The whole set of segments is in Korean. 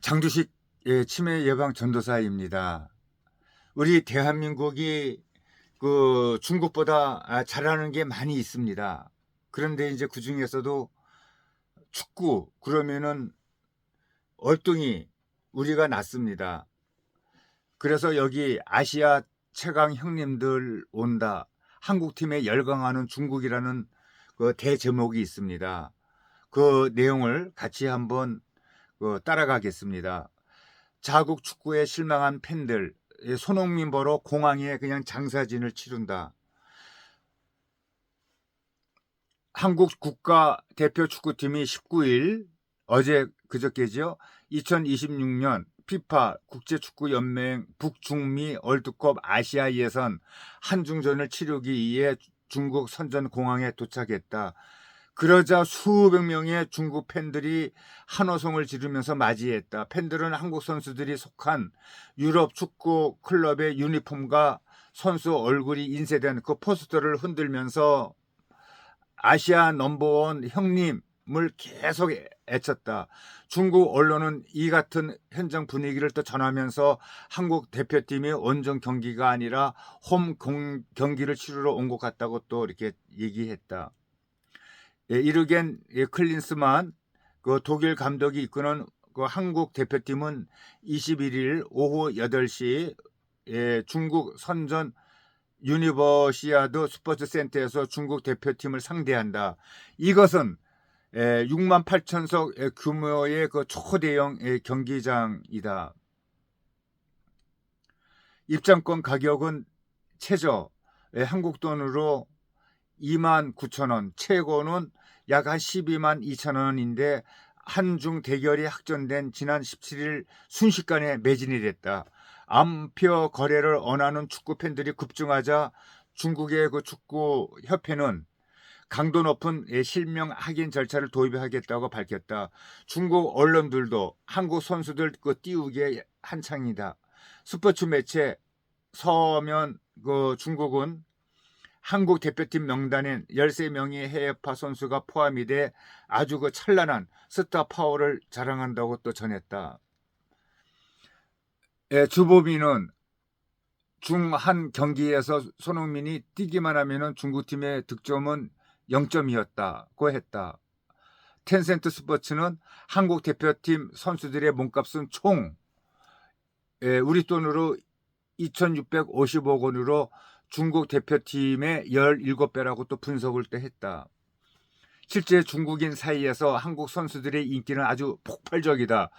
장두식 예, 치매 예방 전도사입니다. 우리 대한민국이 그 중국보다 아, 잘하는 게 많이 있습니다. 그런데 이제 그 중에서도 축구 그러면은 얼뚱이 우리가 낫습니다. 그래서 여기 아시아 최강 형님들 온다. 한국 팀에 열광하는 중국이라는 그 대제목이 있습니다. 그 내용을 같이 한번 그 따라가겠습니다. 자국 축구에 실망한 팬들 예, 손흥민 보러 공항에 그냥 장사진을 치른다. 한국 국가 대표 축구팀이 19일 어제 그저께죠. 2026년 피파 국제축구연맹 북중미 월드컵 아시아 예선 한중전을 치르기 위해 중국 선전 공항에 도착했다. 그러자 수백 명의 중국 팬들이 한호성을 지르면서 맞이했다. 팬들은 한국 선수들이 속한 유럽 축구 클럽의 유니폼과 선수 얼굴이 인쇄된 그 포스터를 흔들면서 아시아 넘버원 형님을 계속 애쳤다. 중국 언론은 이 같은 현장 분위기를 또 전하면서 한국 대표팀이 원정 경기가 아니라 홈 경기를 치르러 온 것 같다고 또 이렇게 얘기했다. 예, 이르겐 예, 클린스만 그 독일 감독이 이끄는 그 한국 대표팀은 21일 오후 8시 예, 중국 선전 유니버시아드 스포츠 센터에서 중국 대표팀을 상대한다. 이것은 6만 8천석 규모의 그 초대형 경기장이다. 입장권 가격은 최저 한국 돈으로 2만 9천 원, 최고는 약 한 12만 2천 원인데 한중 대결이 확전된 지난 17일 순식간에 매진이 됐다. 암표 거래를 원하는 축구 팬들이 급증하자 중국의 그 축구 협회는 강도 높은 실명 확인 절차를 도입하겠다고 밝혔다. 중국 언론들도 한국 선수들 그 띄우기에 한창이다. 스포츠 매체 서면 그 중국은 한국 대표팀 명단엔 13명의 해외파 선수가 포함이 돼 아주 그 찬란한 스타 파워를 자랑한다고 또 전했다. 예, 주보민은 중한 경기에서 손흥민이 뛰기만 하면 중국팀의 득점은 0점이었다고 했다. 텐센트 스포츠는 한국 대표팀 선수들의 몸값은 총 예, 우리 돈으로 2,650억 원으로 중국 대표팀의 17배라고 또 분석을 또 했다. 실제 중국인 사이에서 한국 선수들의 인기는 아주 폭발적이다.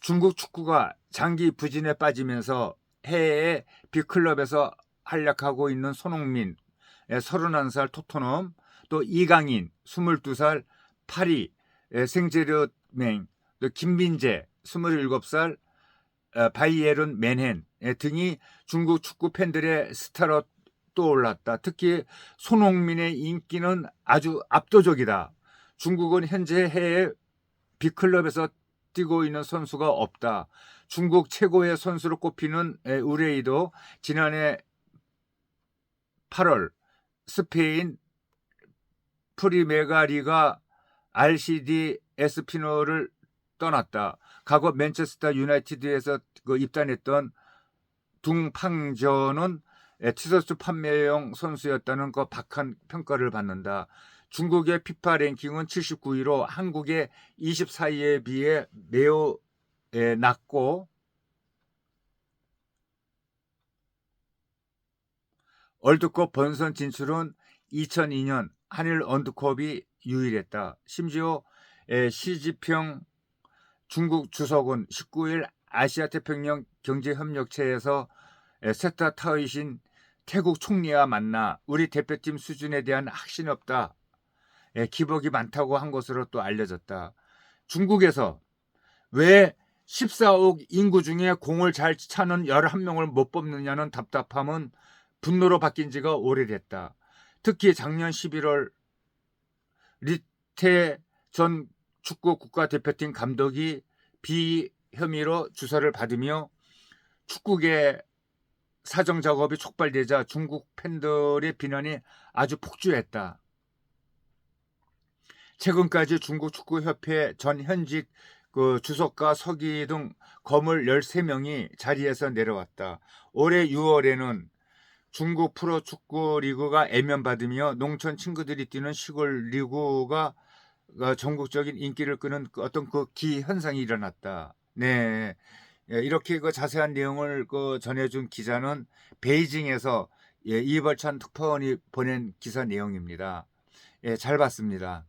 중국 축구가 장기 부진에 빠지면서 해외 빅클럽에서 활약하고 있는 손흥민, 31살 토트넘, 또 이강인, 22살 파리, 생제르맹, 또 김민재, 27살 바이에른 맨헨 등이 중국 축구 팬들의 스타로 떠올랐다. 특히 손흥민의 인기는 아주 압도적이다. 중국은 현재 해외 빅클럽에서 뛰고 있는 선수가 없다. 중국 최고의 선수로 꼽히는 우레이도 지난해 8월 스페인 프리메가리가 RCD 에스피노를 떠났다. 과거 맨체스터 유나이티드에서 그 입단했던 둥팡저는 티셔츠 판매용 선수였다는 그 박한 평가를 받는다. 중국의 피파 랭킹은 79위로 한국의 24위에 비해 매우 낮고 월드컵 본선 진출은 2002년 한일 원드컵이 유일했다. 심지어 시지평 중국 주석은 19일 아시아 태평양 경제협력체에서 세타 타이신 태국 총리와 만나 우리 대표팀 수준에 대한 확신이 없다. 기복이 많다고 한 것으로 또 알려졌다. 중국에서 왜 14억 인구 중에 공을 잘 차는 11명을 못 뽑느냐는 답답함은 분노로 바뀐 지가 오래됐다. 특히 작년 11월 리테 전 축구 국가대표팀 감독이 비혐의로 주사를 받으며 축구계 사정 작업이 촉발되자 중국 팬들의 비난이 아주 폭주했다. 최근까지 중국 축구협회 전 현직 그 주석과 서기 등 거물 13명이 자리에서 내려왔다. 올해 6월에는 중국 프로축구 리그가 애면받으며 농촌 친구들이 뛰는 시골 리그가 어, 전국적인 인기를 끄는 그 어떤 그 기현상이 일어났다. 네. 예, 이렇게 그 자세한 내용을 그 전해준 기자는 베이징에서 예, 이벌찬 특파원이 보낸 기사 내용입니다. 예, 잘 봤습니다.